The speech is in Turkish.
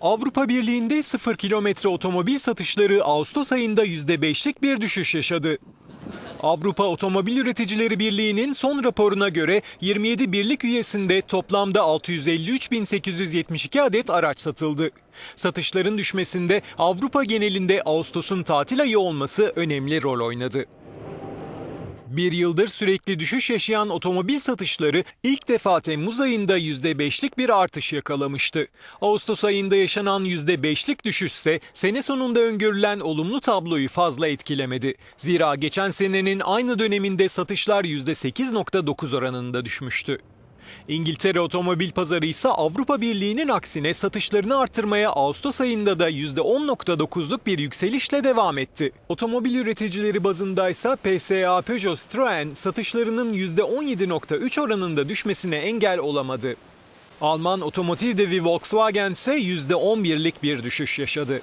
Avrupa Birliği'nde 0 kilometre otomobil satışları Ağustos ayında %5'lik bir düşüş yaşadı. Avrupa Otomobil Üreticileri Birliği'nin son raporuna göre 27 birlik üyesinde toplamda 653.872 adet araç satıldı. Satışların düşmesinde Avrupa genelinde Ağustos'un tatil ayı olması önemli rol oynadı. Bir yıldır sürekli düşüş yaşayan otomobil satışları ilk defa Temmuz ayında %5'lik bir artış yakalamıştı. Ağustos ayında yaşanan %5'lik düşüşse sene sonunda öngörülen olumlu tabloyu fazla etkilemedi. Zira geçen senenin aynı döneminde satışlar %8.9 oranında düşmüştü. İngiltere otomobil pazarı ise Avrupa Birliği'nin aksine satışlarını artırmaya Ağustos ayında da %10.9'luk bir yükselişle devam etti. Otomobil üreticileri bazında ise PSA Peugeot Citroën satışlarının %17.3 oranında düşmesine engel olamadı. Alman otomotiv devi Volkswagen ise %11'lik bir düşüş yaşadı.